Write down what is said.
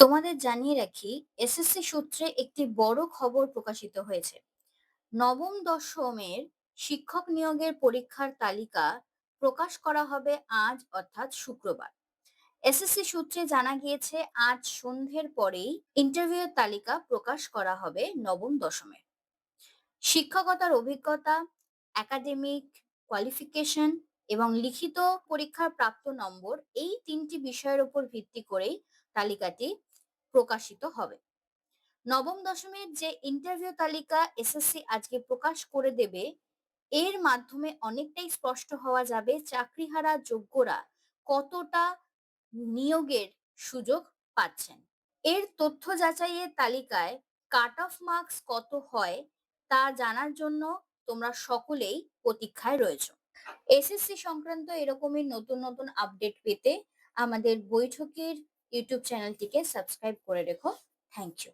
তোমাদের জানিয়ে রাখি, এসএসসি সূত্রে একটি বড় খবর প্রকাশিত হয়েছে। নবম দশমের শিক্ষক নিয়োগের পরীক্ষার তালিকা প্রকাশ করা হবে আজ, অর্থাৎ শুক্রবার। এসএসসি সূত্রে জানা গিয়েছে, আজ সন্ধ্যের পরেই ইন্টারভিউয়ের তালিকা প্রকাশ করা হবে নবম দশমের শিক্ষকতার অভিজ্ঞতা একাডেমিক কোয়ালিফিকেশন এবং লিখিত পরীক্ষার প্রাপ্ত নম্বর এই তিনটি বিষয়ের উপর ভিত্তি করেই তালিকাটি প্রকাশিত হবে। নবম দশমের যে ইন্টারভিউ তালিকা এসএসসি আজকে প্রকাশ করে দেবে, এর মাধ্যমে অনেকটাই স্পষ্ট হওয়া যাবে চাকরিহারা যোগ্যরা কতটা নিয়োগের সুযোগ পাচ্ছেন। এর তথ্য যাচাইয়ের তালিকায় কাট অফ মার্কস কত হয় তা জানার জন্য তোমরা সকলেই প্রতীক্ষায় রয়েছে। এসএসসি সংক্রান্ত এরকমই নতুন নতুন আপডেট পেতে আমাদের বৈঠকের ইউটিউব চ্যানেলটিকে সাবস্ক্রাইব করে রেখো। Thank you